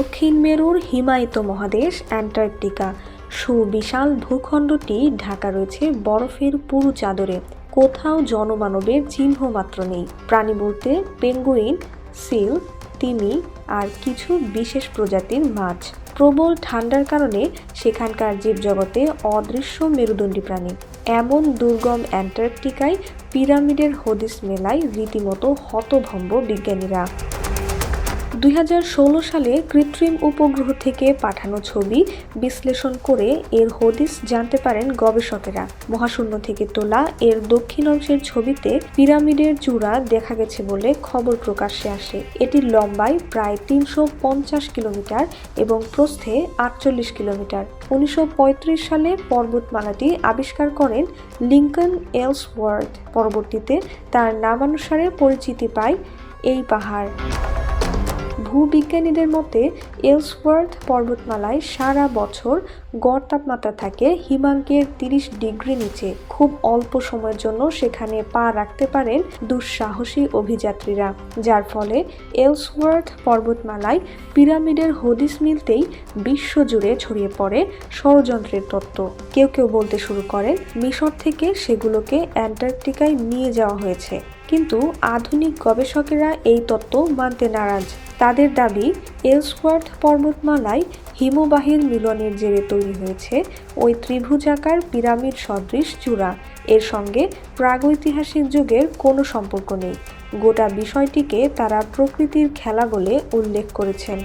দক্ষিণ মেরুর হিমায়িত মহাদেশ অ্যান্টার্কটিকা। সুবিশাল ভূখণ্ডটি ঢাকা রয়েছে বরফের পুরু চাদরে। কোথাও জনমানবের চিহ্ন মাত্র নেই। প্রাণী বলতে পেঙ্গুইন, সিল, তিমি আর কিছু বিশেষ প্রজাতির মাছ। প্রবল ঠান্ডার কারণে সেখানকার জীবজগতে অদৃশ্য মেরুদণ্ডী প্রাণী। এমন দুর্গম অ্যান্টার্কটিকায় পিরামিডের হদিস মেলায় রীতিমতো হতভম্ব বিজ্ঞানীরা। দুই হাজার ষোলো সালে কৃত্রিম উপগ্রহ থেকে পাঠানো ছবি বিশ্লেষণ করে এর হদিস জানতে পারেন গবেষকেরা। মহাশূন্য থেকে তোলা এর দক্ষিণ অংশের ছবিতে পিরামিডের চূড়া দেখা গেছে বলে খবর প্রকাশ্যে আসে। এটি লম্বায় প্রায় তিনশো পঞ্চাশ কিলোমিটার এবং প্রস্থে আটচল্লিশ কিলোমিটার। উনিশশো পঁয়ত্রিশ সালে পর্বতমালাটি আবিষ্কার করেন লিঙ্কন এলস এলসওয়ার্থ। পরবর্তীতে তার নামানুসারে পরিচিতি পায় এই পাহাড়। ভূবিজ্ঞানীদের মতে, এলসওয়ার্থ পর্বতমালায় সারা বছর গড় তাপমাত্রা থাকে হিমাঙ্কের তিরিশ ডিগ্রি নিচে। খুব অল্প সময়ের জন্য সেখানে পা রাখতে পারেন দুঃসাহসী অভিযাত্রীরা। যার ফলে এলসওয়ার্থ পর্বতমালায় পিরামিডের হদিস মিলতেই বিশ্বজুড়ে ছড়িয়ে পড়ে ষড়যন্ত্রের তত্ত্ব। কেউ কেউ বলতে শুরু করেন, মিশর থেকে সেগুলোকে অ্যান্টার্কটিকায় নিয়ে যাওয়া হয়েছে। কিন্তু আধুনিক গবেষকেরা এই তত্ত্ব মানতে নারাজ। তাদের দাবি, এলসওয়ার্থ পর্বতমালায় হিমবাহের মিলনের জেরে তৈরি হয়েছে ওই ত্রিভুজাকার পিরামিড সদৃশ চূড়া। এর সঙ্গে প্রাগৈতিহাসিক যুগের কোনো সম্পর্ক নেই। গোটা বিষয়টিকে তারা প্রকৃতির খেলা বলে উল্লেখ করেছেন।